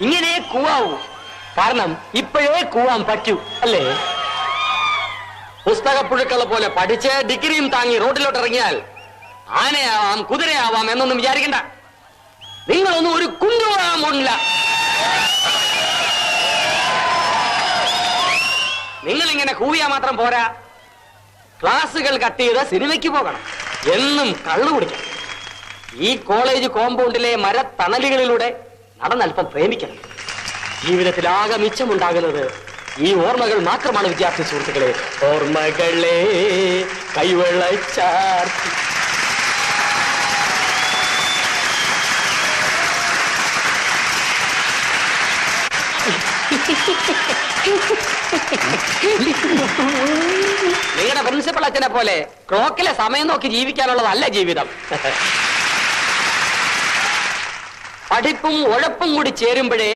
ഇങ്ങനെ കൂവാവൂ. കാരണം ഇപ്പോഴേ കൂവാൻ പറ്റൂ അല്ലേ? പുസ്തകപ്പുഴുക്കളെ പോലെ പഠിച്ച് ഡിഗ്രിയും താങ്ങി റോഡിലോട്ട് ഇറങ്ങിയാൽ ആനയാവാം കുതിരയാവാം എന്നൊന്നും വിചാരിക്കണ്ട. നിങ്ങളൊന്നും ഒരു കുഞ്ഞുവാൻ പോണില്ല നിങ്ങൾ ഇങ്ങനെ കൂവിയാ മാത്രം പോരാ. ക്ലാസ്സുകൾ കട്ട് ചെയ്ത് സിനിമയ്ക്ക് പോകണം. എന്നും കള്ളു കുടിക്കണം. ഈ കോളേജ് കോമ്പൗണ്ടിലെ മരത്തണലുകളിലൂടെ നടന്നല്പം പ്രേമിക്കണം. ജീവിതത്തിലാകെ മിച്ചമുണ്ടാകുന്നത് ഈ ഓർമ്മകൾ മാത്രമാണ് വിദ്യാർത്ഥി സുഹൃത്തുക്കളെ. ഓർമ്മകളെ കൈവെള്ളച്ചാർത്തി. നിങ്ങളുടെ പ്രിൻസിപ്പൾ അച്ഛനെ പോലെ ക്ലോക്കിലെ സമയം നോക്കി ജീവിക്കാനുള്ളതല്ല ജീവിതം. படிப்பும் உழைப்பும் கூடி சேரும்படே